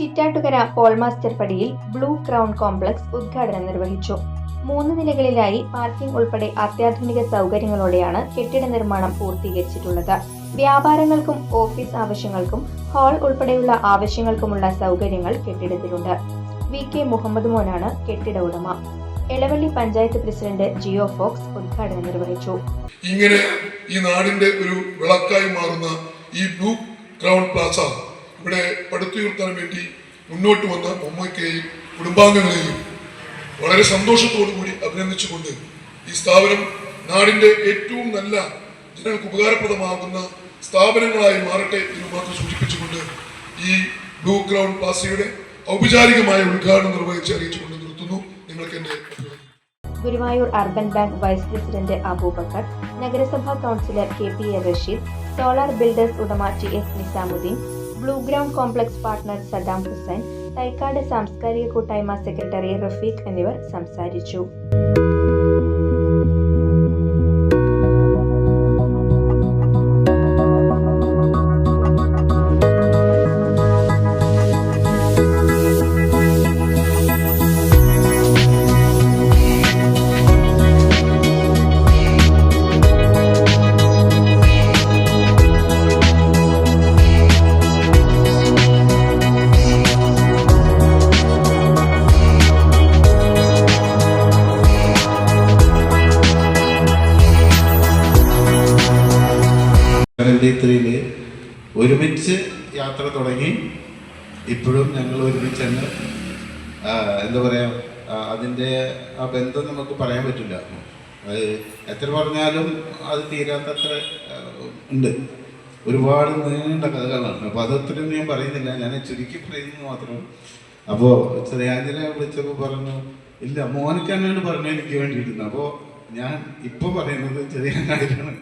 Chittattukara Paul master പടിയിൽ Blue Crown Complex ഉദ്ഘാടനം നിർവഹിച്ചു. മൂന്ന് നിലകളിലായി പാർക്കിംഗ് ഉൾപ്പെടെ അത്യാധുനിക സൗകര്യങ്ങളോടെയാണ് കെട്ടിട നിർമ്മാണം പൂർത്തീകരിച്ചിട്ടുള്ളത്. വ്യാപാരങ്ങൾക്കും ഓഫീസ് ആവശ്യങ്ങൾക്കും ഹാൾ ഉൾപ്പെടെയുള്ള ആവശ്യങ്ങൾക്കുമുള്ള സൗകര്യങ്ങൾ കെട്ടിടത്തിലുണ്ട്. വി കെ മുഹമ്മദ് മോനാണ് കെട്ടിട ഉടമ. എളവള്ളി പഞ്ചായത്ത് പ്രസിഡന്റ് ജിയോ ഫോക്സ് ഉദ്ഘാടനം നിർവഹിച്ചു. ഇങ്ങനെ ഈ നാടിന്റെ ഒരു വിളക്കായി മാറുന്ന ഈ ബ്ലൂ ക്രൗൺ പ്ലാസ ഇവിടെ പടുത്തുയർത്താൻ വേണ്ടി മുന്നോട്ട് വന്ന മമ്മയ്ക്കെയും കുടുംബാംഗങ്ങളെയും വളരെ സന്തോഷത്തോടു കൂടി അഭിനന്ദിച്ചുകൊണ്ട് ഈ സ്ഥാപനം നാടിന്റെ ഏറ്റവും നല്ല ജനങ്ങൾക്ക് ഉപകാരപ്രദമാകുന്ന സ്ഥാപനങ്ങളായി മാറട്ടെ എന്ന് മാത്രം സൂചിപ്പിച്ചുകൊണ്ട് ഈ ബ്ലൂ ഗ്രൗണ്ട് പ്ലാസയുടെ ഔപചാരികമായ ഉദ്ഘാടനം നിർവഹിച്ച് അറിയിച്ചുകൊണ്ട് നിർത്തുന്നു. നിങ്ങൾക്ക് എന്റെ Guruvayur urban bank vice president Abubakar നഗരസഭാ councillor K P A Rasheed Solar Builders ഉടമ T S Nizamuddin Blue Complex partner Saddam Hussain Thaikkad സാംസ്കാരിക കൂട്ടായ്മ സെക്രട്ടറി റഫീഖ് എന്നിവർ സംസാരിച്ചു. ത്രീയിൽ ഒരുമിച്ച് യാത്ര തുടങ്ങി ഇപ്പോഴും ഞങ്ങൾ ഒരുമിച്ച് തന്നെ എന്താ പറയുക അതിന്റെ ആ ബന്ധം നമുക്ക് പറയാൻ പറ്റില്ല. അത് എത്ര പറഞ്ഞാലും അത് തീരാത്തത്ര ഉണ്ട്. ഒരുപാട് നീണ്ട കഥകളാണ്. അപ്പോൾ അതൊത്തിരി ഞാൻ പറയുന്നില്ല. ഞാൻ ചുരുക്കി പറയുന്നത് മാത്രം. അപ്പോൾ ശ്രേയാഞ്ജനെ വിളിച്ചപ്പോൾ പറഞ്ഞു ഇല്ല മോനക്ക് പറഞ്ഞു എനിക്ക് വേണ്ടിയിട്ടുണ്ട് അപ്പോൾ ഞാൻ ഇപ്പോൾ പറയുന്നത് ചെറിയ കാര്യമാണ്